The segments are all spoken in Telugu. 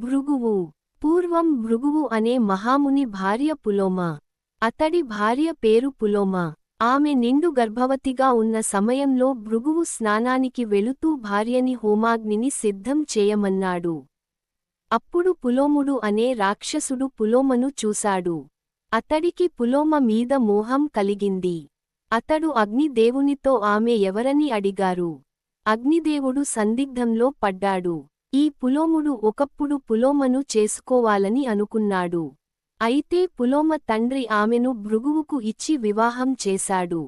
భృగువు. పూర్వం భృగువు అనే మహాముని భార్య పులోమ. అతడి భార్య పేరు పులోమ. ఆమె నిండు గర్భవతిగా ఉన్న సమయంలో భృగువు స్నానానికి వెళుతూ భార్యని హోమాగ్నిని సిద్ధం చేయమన్నాడు. అప్పుడు పులోముడు అనే రాక్షసుడు పులోమను చూశాడు. అతడికి పులోమ మీద మోహం కలిగింది. అతడు అగ్నిదేవునితో ఆమె ఎవరని అడిగారు. అగ్నిదేవుడు సందిగ్ధంలో పడ్డాడు. ఈ పులోముడు ఒకప్పుడు పులోమను చేసుకోవాలని అనుకున్నాడు. అయితే పులోమ తండ్రి ఆమెను భృగువుకు ఇచ్చి వివాహం చేశాడు.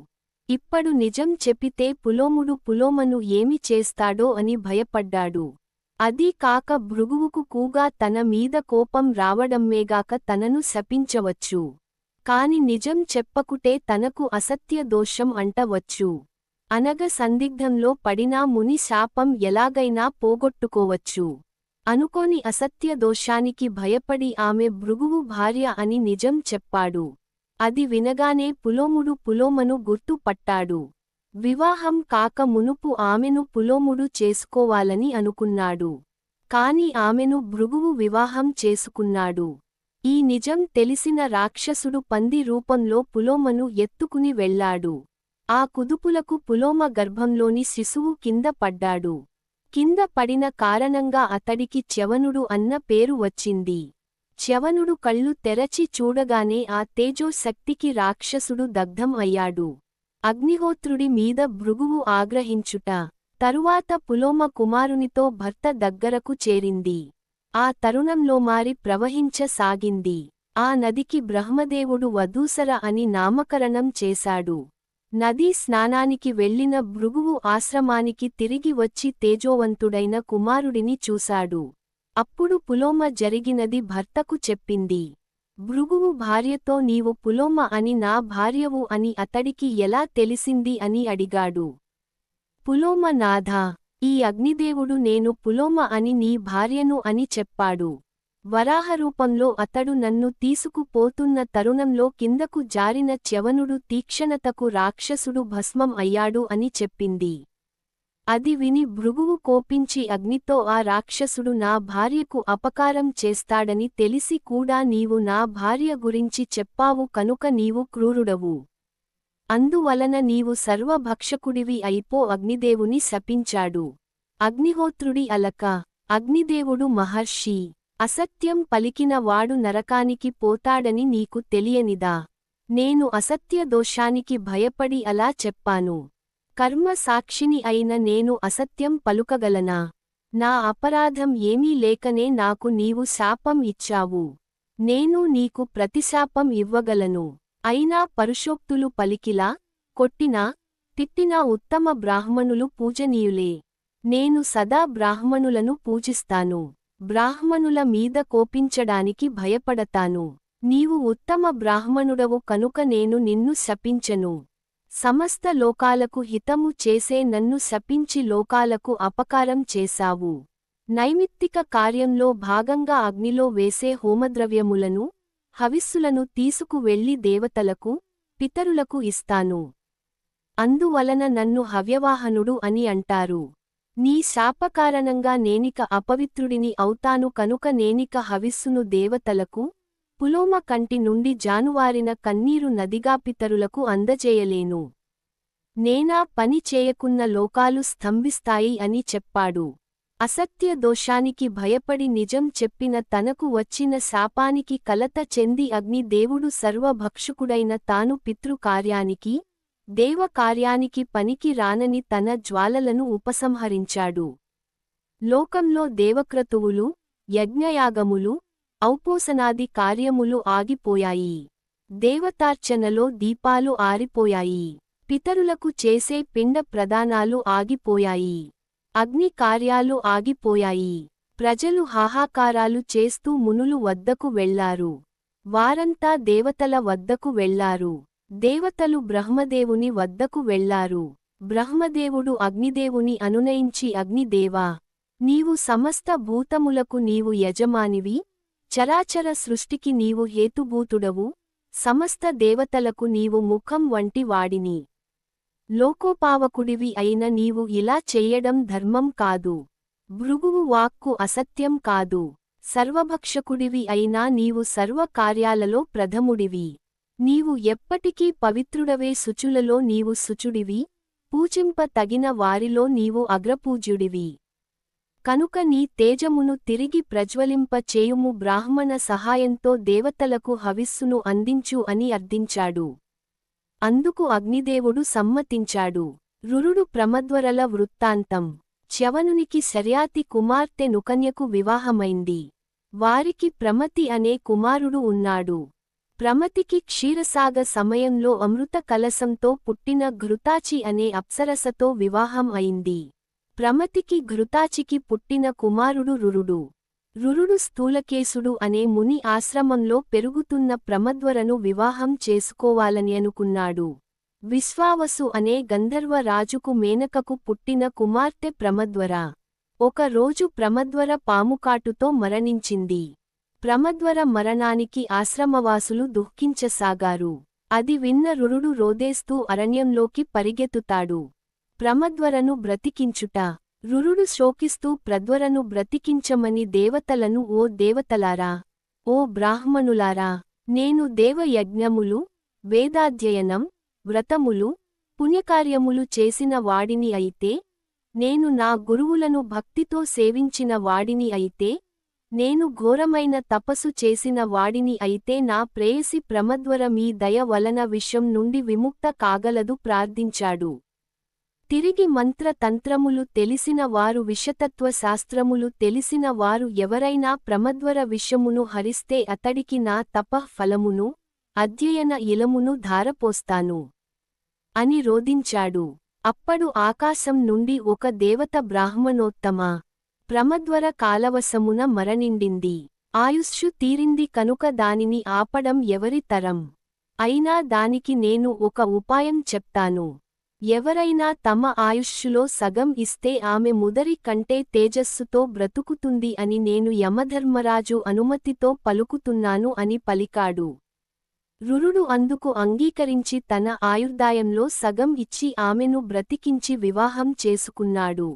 ఇప్పడు నిజం చెప్పితే పులోముడు పులోమను ఏమి చేస్తాడో అని భయపడ్డాడు. అదీ కాక భృగువుకు కూగా తన మీద కోపం రావడమ్మేగాక తనను శపించవచ్చు. కాని నిజం చెప్పకుటే తనకు అసత్య దోషం అంటవచ్చు. అనగ సందిగ్ధంలో పడినా ముని శాపం ఎలాగైనా పోగొట్టుకోవచ్చు. అనుకోని అసత్య దోషానికి భయపడి ఆమె భృగువు భార్య అని నిజం చెప్పాడు. అది వినగానే పులోముడు పులోమను గుర్తు పట్టాడు. వివాహం కాక మునుపు ఆమెను పులోముడు చేసుకోవాలని అనుకున్నాడు. కాని ఆమెను భృగువు వివాహం చేసుకున్నాడు. ఈ నిజం తెలిసిన రాక్షసుడు పంది రూపంలో పులోమను ఎత్తుకుని వెళ్ళాడు ఆ కుదుపులకు పులోమ గర్భంలోని శిశువు కింద పడ్డాడు. కింద పడిన కారణంగా అతడికి చ్యవనుడు అన్న పేరు వచ్చింది. చ్యవనుడు కళ్ళు తెరచి చూడగానే ఆ తేజోశక్తికి రాక్షసుడు దగ్ధం అయ్యాడు. అగ్నిహోత్రుడి మీద భృగువు ఆగ్రహించుట తరువాత పులోమ కుమారునితో భర్త దగ్గరకు చేరింది. ఆ తరుణంలో మారి ప్రవహించసాగింది. ఆ నదికి బ్రహ్మదేవుడు వధూసర అని నామకరణం చేశాడు. నదీ స్నానానికి వెళ్ళిన భృగువు ఆశ్రమానికి తిరిగి వచ్చి తేజోవంతుడైన కుమారుడిని చూశాడు. అప్పుడు పులోమ జరిగినది భర్తకు చెప్పింది. భృగువు భార్యతో నీవు పులోమ అని నా భార్యవు అని అతడికి ఎలా తెలిసింది అని అడిగాడు. పులోమ నాథ ఈ అగ్నిదేవుడు నేను పులోమ అని నీ భార్యను అని చెప్పాడు. వరాహరూపంలో అతడు నన్ను తీసుకుపోతున్న తరుణంలో కిందకు జారిన చ్యవనుడు తీక్షణతకు రాక్షసుడు భస్మం అయ్యాడు అని చెప్పింది. అది విని భృగువు కోపించి అగ్నితో ఆ రాక్షసుడు నా భార్యకు అపకారం చేస్తాడని తెలిసి కూడా నీవు నా భార్య గురించి చెప్పావు కనుక నీవు క్రూరుడవు. అందువలన నీవు సర్వభక్షకుడివి అయిపో అగ్నిదేవుని శపించాడు. అగ్నిహోత్రుడి అలక. అగ్నిదేవుడు మహర్షి. అసత్యం పలికిన వాడు నరకానికి పోతాడని నీకు తెలియనిదా? నేను అసత్య దోషానికి భయపడి అలా చెప్పాను. కర్మ సాక్షిని అయిన నేను అసత్యం పలుకగలనా? నా అపరాధం ఏమీ లేకనే నాకు నీవు శాపం ఇచ్చావు. నేను నీకు ప్రతిశాపం ఇవ్వగలను. అయినా పరుషోక్తులు పలికిలా కొట్టినా తిట్టినా ఉత్తమ బ్రాహ్మణులు పూజనీయులే. నేను సదా బ్రాహ్మణులను పూజిస్తాను. బ్రాహ్మణుల మీద కోపించడానికి భయపడతాను. నీవు ఉత్తమ బ్రాహ్మణుడవు కనుక నేను నిన్ను శపించను. సమస్త లోకాలకు హితము చేసే నన్ను శపించి లోకాలకు అపకారం చేశావు. నైమిత్తిక కార్యంలో భాగంగా అగ్నిలో వేసే హోమద్రవ్యములను హవిస్సులను తీసుకువెళ్ళి దేవతలకు పితరులకు ఇస్తాను. అందువలన నన్ను హవ్యవాహనుడు అని అంటారు. నీ శాపకారణంగా నేనిక అపవిత్రుడిని అవుతాను కనుక నేనిక హవిస్సును దేవతలకు పులోమ కంటి నుండి జానువారిన కన్నీరు నదిగా పితరులకు అందజేయలేను. నేనా పని చేయకున్న లోకాలు స్తంభిస్తాయి అని చెప్పాడు. అసత్య దోషానికి భయపడి నిజం చెప్పిన తనకు వచ్చిన శాపానికి కలత చెంది అగ్ని దేవుడు సర్వభక్షుకుడైన తాను పితృకార్యానికి దేవకార్యానికి పనికి రానని తన జ్వాలలను ఉపసంహరించాడు. లోకంలో దేవక్రతువులు యజ్ఞయాగములు ఔపోసనాది కార్యములు ఆగిపోయాయి. దేవతార్చనలో దీపాలు ఆరిపోయాయి. పితరులకు చేసే పిండ ప్రదానాలు ఆగిపోయాయి. అగ్ని కార్యాలు ఆగిపోయాయి. ప్రజలు హాహాకారాలు చేస్తూ మునులు వద్దకు వెళ్ళారు. వారంతా దేవతల వద్దకు వెళ్ళారు. దేవతలు బ్రహ్మదేవుని వద్దకు వెళ్ళారు బ్రహ్మదేవుడు అగ్నిదేవుని అనునయించి అగ్నిదేవా నీవు సమస్త భూతములకు నీవు యజమానివి. చరాచర సృష్టికి నీవు హేతుభూతుడవు. సమస్త దేవతలకు నీవు ముఖం వంటి వాడిని. లోకోపావకుడివి అయిన నీవు ఇలా చెయ్యడం ధర్మం కాదు. భృగువు వాక్కు అసత్యం కాదు. సర్వభక్షకుడివి అయినా నీవు సర్వకార్యాలలో ప్రథముడివి. నీవు ఎప్పటికీ పవిత్రుడవే శుచులలో నీవు శుచుడివి పూజింప తగిన వారిలో నీవు అగ్రపూజ్యుడివి. కనుక నీ తేజమును తిరిగి ప్రజ్వలింప చేయుము బ్రాహ్మణ సహాయంతో దేవతలకు హవిస్సును అందించు అని అర్థించాడు. అందుకు అగ్నిదేవుడు సమ్మతించాడు. రురుడు ప్రమద్వరల వృత్తాంతం. చ్యవనునికి శర్యాతి కుమార్తె నుకన్యకు వివాహమైంది. వారికి ప్రమతి అనే కుమారుడు ఉన్నాడు. ప్రమతికి క్షీరసాగ సమయంలో అమృత కలసంతో పుట్టిన ఘృతాచి అనే అప్సరసతో వివాహం అయింది. ప్రమతికి ఘృతాచికి పుట్టిన కుమారుడు రురుడు. రురుడు స్థూలకేశుడు అనే ముని ఆశ్రమంలో పెరుగుతున్న ప్రమద్వరను వివాహం చేసుకోవాలని అనుకున్నాడు. విశ్వావసు అనే గంధర్వ రాజుకు మేనకకు పుట్టిన కుమార్తె ప్రమద్వర. ఒక రోజు ప్రమద్వర పాముకాటుతో మరణించింది. ప్రమద్వర మరణానికి ఆశ్రమవాసులు దుఃఖించసాగారు. అది విన్న రురుడు రోదేస్తూ అరణ్యంలోకి పరిగెత్తుతాడు. ప్రమద్వరను బ్రతికించుట. రురుడు శోకిస్తూ ప్రద్వరను బ్రతికించమని దేవతలను ఓ దేవతలారా ఓ బ్రాహ్మణులారా నేను దేవయజ్ఞములు వేదాధ్యయనం వ్రతములు పుణ్యకార్యములు చేసిన వాడిని అయితే నేను నా గురువులను భక్తితో సేవించిన వాడిని అయితే నేను ఘోరమైన తపస్సు చేసిన వాడిని అయితే నా ప్రేయసి ప్రమద్వర మీ దయ వలన విషం నుండి విముక్త కాగలదు ప్రార్థించాడు. తిరిగి మంత్ర తంత్రములు తెలిసిన వారు విషతత్వ శాస్త్రములు తెలిసిన వారు ఎవరైనా ప్రమద్వర విషమును హరిస్తే అతడికి నా తపః ఫలమును అధ్యయన ఇలమును ధారపోస్తాను అని రోధించాడు. అప్పడు ఆకాశం నుండి ఒక దేవత బ్రాహ్మణోత్తమ ప్రమద్వర కాలవశమున మరణిండింది. ఆయుష్షు తీరింది కనుక దానిని ఆపడం ఎవరి తరం? అయినా దానికి నేను ఒక ఉపాయం చెప్తాను. ఎవరైనా తమ ఆయుష్షులో సగం ఇస్తే ఆమె ముదరి కంటే తేజస్సుతో బ్రతుకుతుంది అని నేను యమధర్మరాజు అనుమతితో పలుకుతున్నాను అని పలికాడు. రురుడు అందుకు అంగీకరించి తన ఆయుర్దాయంలో సగం ఇచ్చి ఆమెను బ్రతికించి వివాహం చేసుకున్నాడు.